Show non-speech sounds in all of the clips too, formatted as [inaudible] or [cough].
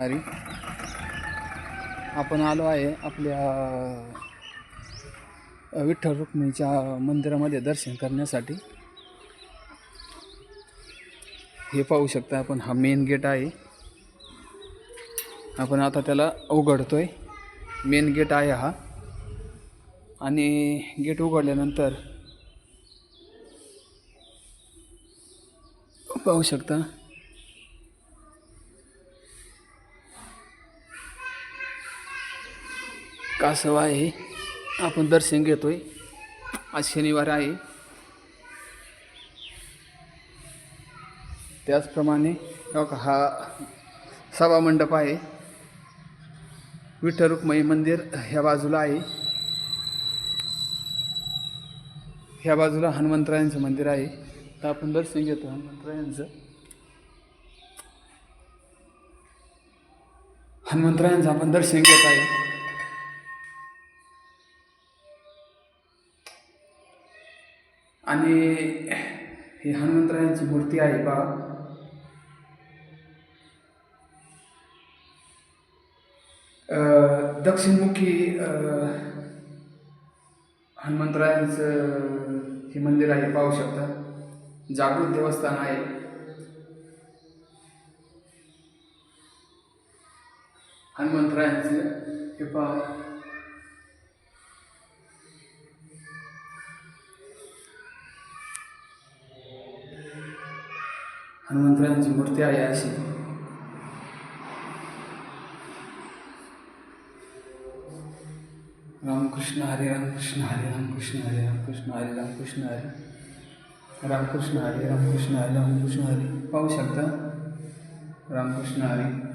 अरे आपण आलो आहे आपल्या विठ्ठल रुक्मिणीच्या मंदिरामध्ये दर्शन करण्यासाठी. हे पाहू शकता आपण हा मेन गेट आहे. आपण आता त्याला उघडतोय. मेन गेट आहे हा. आणि गेट उघडल्यानंतर पाहू शकता कासव आहे. आपण दर्शन घेतो आहे आज शनिवार आहे. त्याचप्रमाणे हा सभा मंडप आहे. विठ्ठल रुक्माई मंदिर ह्या बाजूला आहे. ह्या बाजूला हनुमंतरायांचं मंदिर आहे. तर आपण दर्शन घेतो हनुमंतरायांचं. हनुमंतरायांचं आपण दर्शन घेत आहे. आणि ही हनुमंतरायांची मूर्ती आहे बा. दक्षिणमुखी हनुमंतरायांचं हे मंदिर आहे पाहू शकता. जागृत देवस्थान आहे. हनुमंतरायांचं हे पहा. हनुमंतरायांची मूर्ती आहे अशी. रामकृष्ण हरे रामकृष्ण हरे रामकृष्ण हरे रामकृष्ण हरे रामकृष्ण हरे. रामकृष्ण हरे रामकृष्ण हरे रामकृष्ण हरे. पाहू शकता? रामकृष्ण हरे.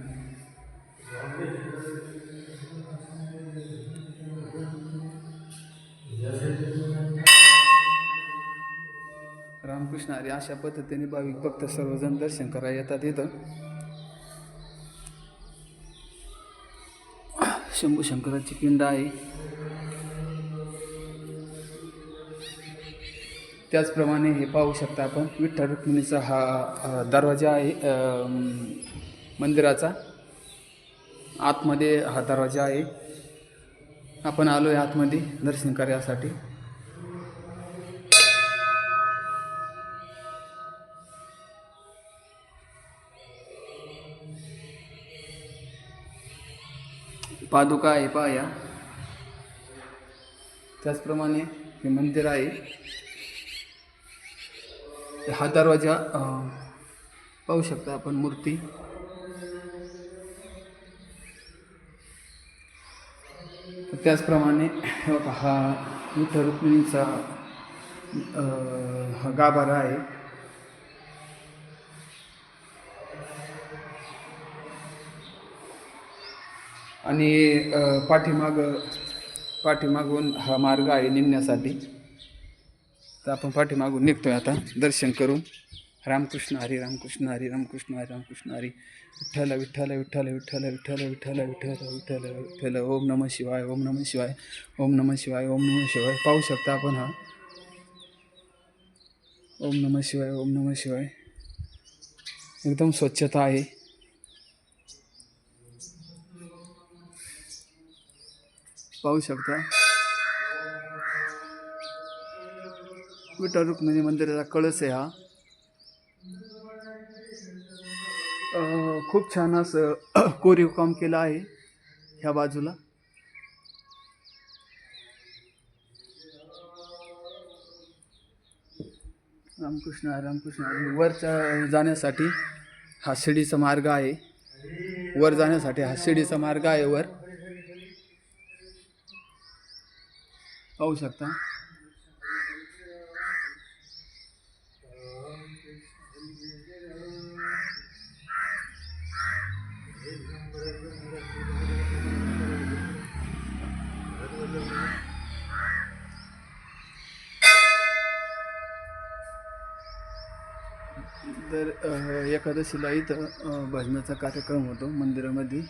रामकृष्ण अशा पद्धतीने भाविक भक्त सर्वजण दर्शन करायला येतात इथं. शंभू शंकराची पिंड आहे. त्याचप्रमाणे हे पाहू शकता आपण विठ्ठल रुक्मिणीचा हा दरवाजा आहे मंदिराचा. आतमध्ये हा दरवाजा आहे. आपण आलो आहे आतमध्ये दर्शन करण्यासाठी पादुका आहे पाया त्याचप्रमाणे हे मंदिर आहे. हा दरवाजा पाहू शकता आपण मूर्ती. त्याचप्रमाणे हा विठ्ठल रुक्मिणीचा हा गाभारा आहे. आणि पाठीमाग पाठीमागून हा मार्ग आहे निघण्यासाठी. तर आपण पाठीमागून निघतो आहे आता. दर्शन करून. रामकृष्ण हरी रामकृष्ण हरी रामकृष्ण हरी रामकृष्ण हरी. विठ्ठल विठ्ठल विठ्ठल विठ्ठल विठ्ठल विठ्ठल विठ्ठल विठ्ठल विठ्ठल. ओम नमः शिवाय ओम नमः शिवाय ओम नमः शिवाय ओम नमः शिवाय. पाहू शकता आपण हा. ओम नमः शिवाय ओम नमः शिवाय. एकदम स्वच्छता आहे. पाहू शकता. विठ्ठल रुक्मिणी मंदिराचा कळस आहे हा. खूप छान असं [clears throat] कोरीव काम केलं आहे ह्या बाजूला. रामकृष्ण रामकृष्ण वरच्या जाण्यासाठी हा शिडीचा मार्ग आहे. वर जाण्यासाठी हा शिडीचा मार्ग आहे वर. पाहू शकता. तर अ, एकादशीला इथं भजनाचा कार्यक्रम होतो मंदिरामध्ये.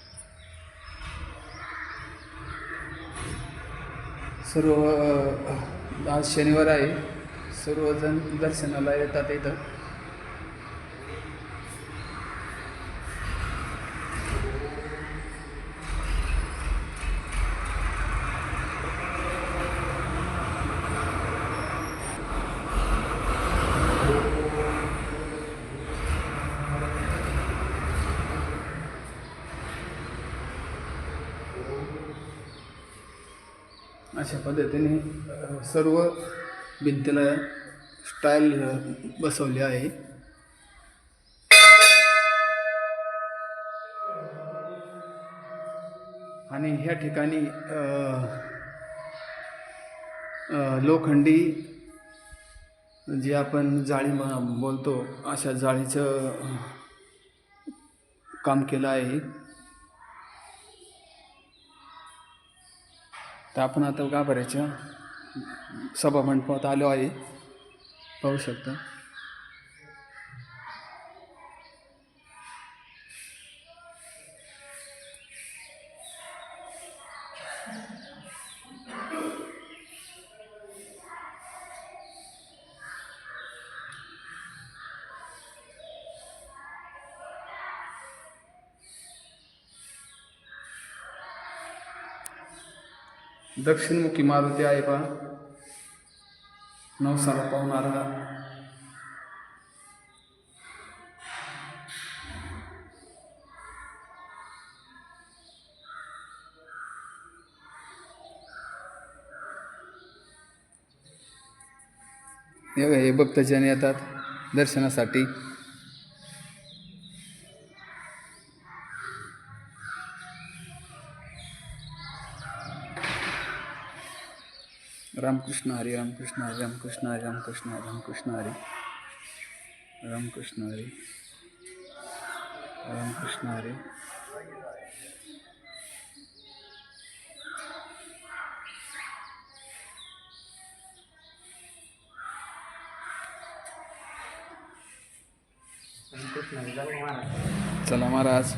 सर्व आज शनिवार आहे. सर्वजण दर्शनाला येतात इथं. अशा पद्धतीने सर्व भिंतीला स्टाईल बसवली आहे. आणि ह्या ठिकाणी लोखंडी जे आपण जाळी बोलतो अशा जाळीचं काम केलं आहे. तर आपण आता गाभाऱ्याच्या सभामंडपात आलो आहे. पाहू शकता. दक्षिणमुखी मारुती आहे पहा. नवसाला पावणारा हे. बघा, हे भक्तजन येतात दर्शनासाठी. रामकृष्ण हरी रामकृष्ण हरी रामकृष्ण हरी रामकृष्ण हरी रामकृष्ण हरी रामकृष्ण हरी रामकृष्ण हरी। चला महाराज.